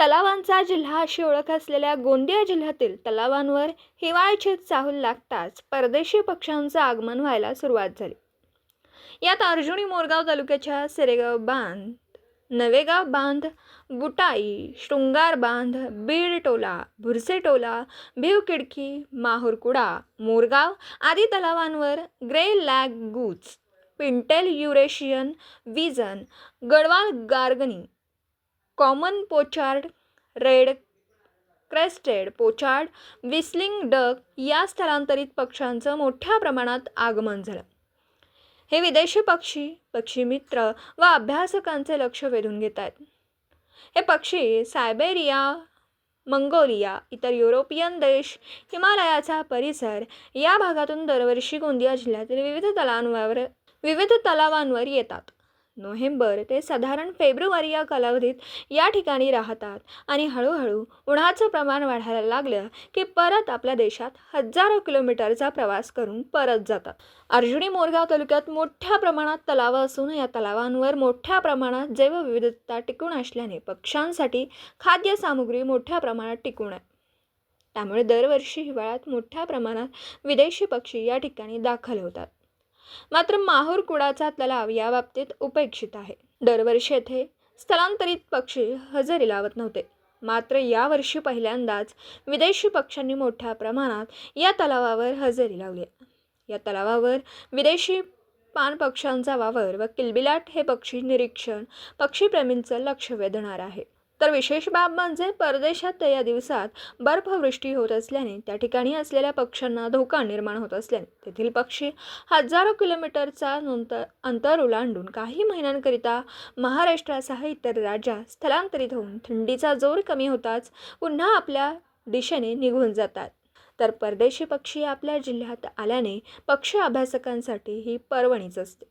तलावांचा जिल्हा अशी ओळख असलेल्या गोंदिया जिल्ह्यातील तलावांवर हिवाळ्याची चाहूल लागताच परदेशी पक्ष्यांचं आगमन व्हायला सुरुवात झाली. यात अर्जुनी मोरगाव तालुक्याच्या सेरेगाव बांध नवेगाव बांध बुटाई शृंगार बांध बीड टोला भुरसे टोला भिवकिडकी माहुरकुडा मोरगाव आदी तलावांवर grey lag goose pintail Eurasian wigeon gadwall garganey common pochard red crested pochard whistling duck या स्थलांतरित पक्ष्यांचं मोठ्या प्रमाणात आगमन झालं. हे विदेशी पक्षी पक्षीमित्र व अभ्यासकांचे लक्ष वेधून घेत आहेत. हे पक्षी सायबेरिया मंगोलिया इतर युरोपियन देश हिमालयाचा परिसर या भागातून दरवर्षी गोंदिया जिल्ह्यातील विविध तलावांवर विविध तलावांवर येतात. नोव्हेंबर ते साधारण फेब्रुवारी या कालावधीत या ठिकाणी राहतात. आणि हळूहळू उन्हाचं प्रमाण वाढायला लागलं की परत आपल्या देशात हजारो किलोमीटरचा प्रवास करून परत जातात. अर्जुनी मोरगाव तालुक्यात मोठ्या प्रमाणात तलावं असून या तलावांवर मोठ्या प्रमाणात जैवविविधता टिकून असल्याने पक्ष्यांसाठी खाद्यसामुग्री मोठ्या प्रमाणात टिकून आहे. त्यामुळे दरवर्षी हिवाळ्यात मोठ्या प्रमाणात विदेशी पक्षी या ठिकाणी दाखल होतात. मात्र माहूर कुडाचा तलाव या बाबतीत उपेक्षित आहे. दरवर्षी येथे स्थलांतरित पक्षी हजेरी लावत नव्हते. मात्र यावर्षी पहिल्यांदाच विदेशी पक्ष्यांनी मोठ्या प्रमाणात या तलावावर हजेरी लावली. आहे. या तलावावर विदेशी पाणपक्ष्यांचा वावर व किलबिलाट हे पक्षी निरीक्षण पक्षीप्रेमींचं लक्ष वेधणार आहे. तर विशेष बाब म्हणजे परदेशात या दिवसात बर्फवृष्टी होत असल्याने त्या ठिकाणी असलेल्या पक्ष्यांना धोका निर्माण होत असल्याने तेथील पक्षी हजारो किलोमीटरचा नंतर अंतर ओलांडून काही महिन्यांकरिता महाराष्ट्रासह इतर राज्यात स्थलांतरित होऊन थंडीचा जोर कमी होताच पुन्हा आपल्या दिशेने निघून जातात. तर परदेशी पक्षी आपल्या जिल्ह्यात आल्याने पक्षी अभ्यासकांसाठी ही पर्वणीच असते.